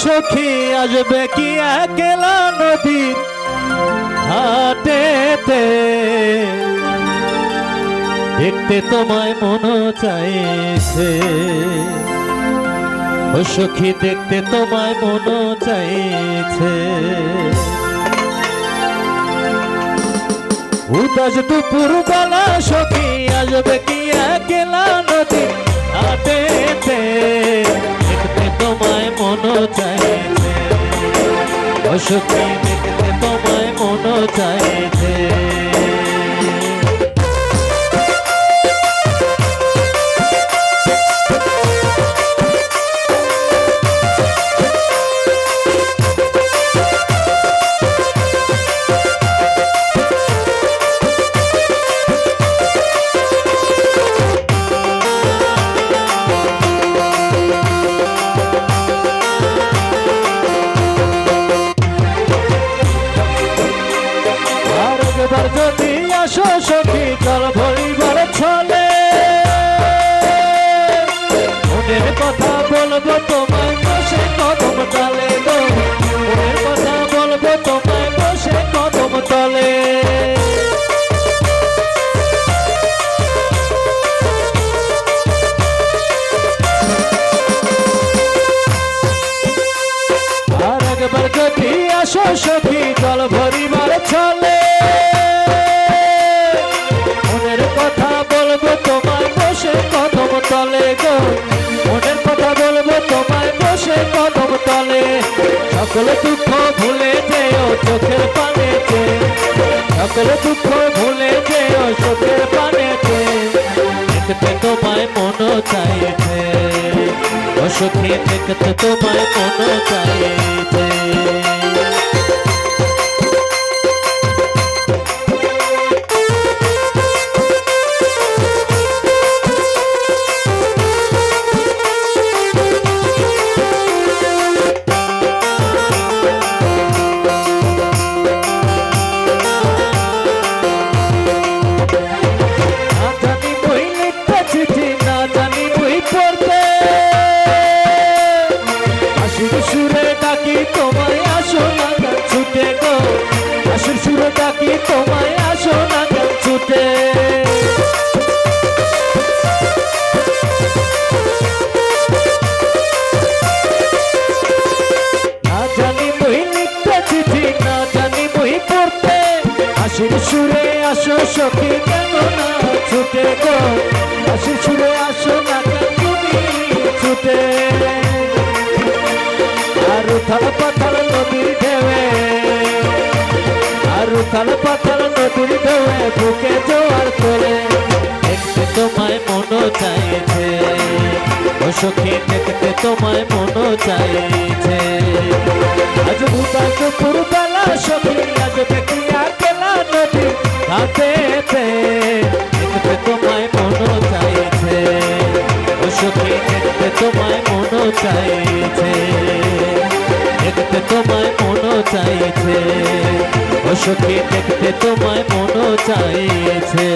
সখী আসবে কি একলা নদীর হাটেতে দেখতে তোমায় মন চাইছে। ও সখী, দেখতে তোমায় মন চাইছে। উদাস দুপুর বেলা সখী আসবে কি একলা নদী হাটেতে মন চাইছে ও সখী জল ভরিবার ছলে মনের কথা বলব তোমায় বসে কদম তলে মনের কথা বলব তোমায় বসে কদম তলে। আর একবার যদি আসো সখী জল ভরিবার ছলে তলে গো। মনের কথা বলব, তোমায় বসে কদম তলে। সকল দুঃখ ভুলে যেও চোখের পানেতে। সকল দুঃখ ভুলে যেও চোখের পানেতে। দেখতে তোমায় মন চাইছে। ও সখী দেখতে তোমায় মন চাইছে। হাসির সুরে ডাকি, তোমায় আসো না গান ছুটে। না জানি বই লিখতে চিঠি, না জানি বই পড়তে। হাসির সুরে আসো সখী, কেন না ছুটে গো? হাসির সুরে আসো না কেন তুমি ছুটে। আর উথাল পাথাল নদীর ঢেউয়ে আর উথাল পাথাল নদীর ঢেউয়ে বুকে জোয়ার করে। দেখতে তোমায় মন চাইছে, ও সখী দেখতে তোমায় মন চাইছে। আজ ভূতাল দুপুর বেলা সখী, আজ দেখি একলা নদী ঘাটেতে দেখতে তোমায় মন চাইছে, ও সখী দেখতে তোমায় মন চাইছে। দেখতে তোমায় মন চাইছে। অসুখী সখী দেখতে তোমায় মন চাইছে।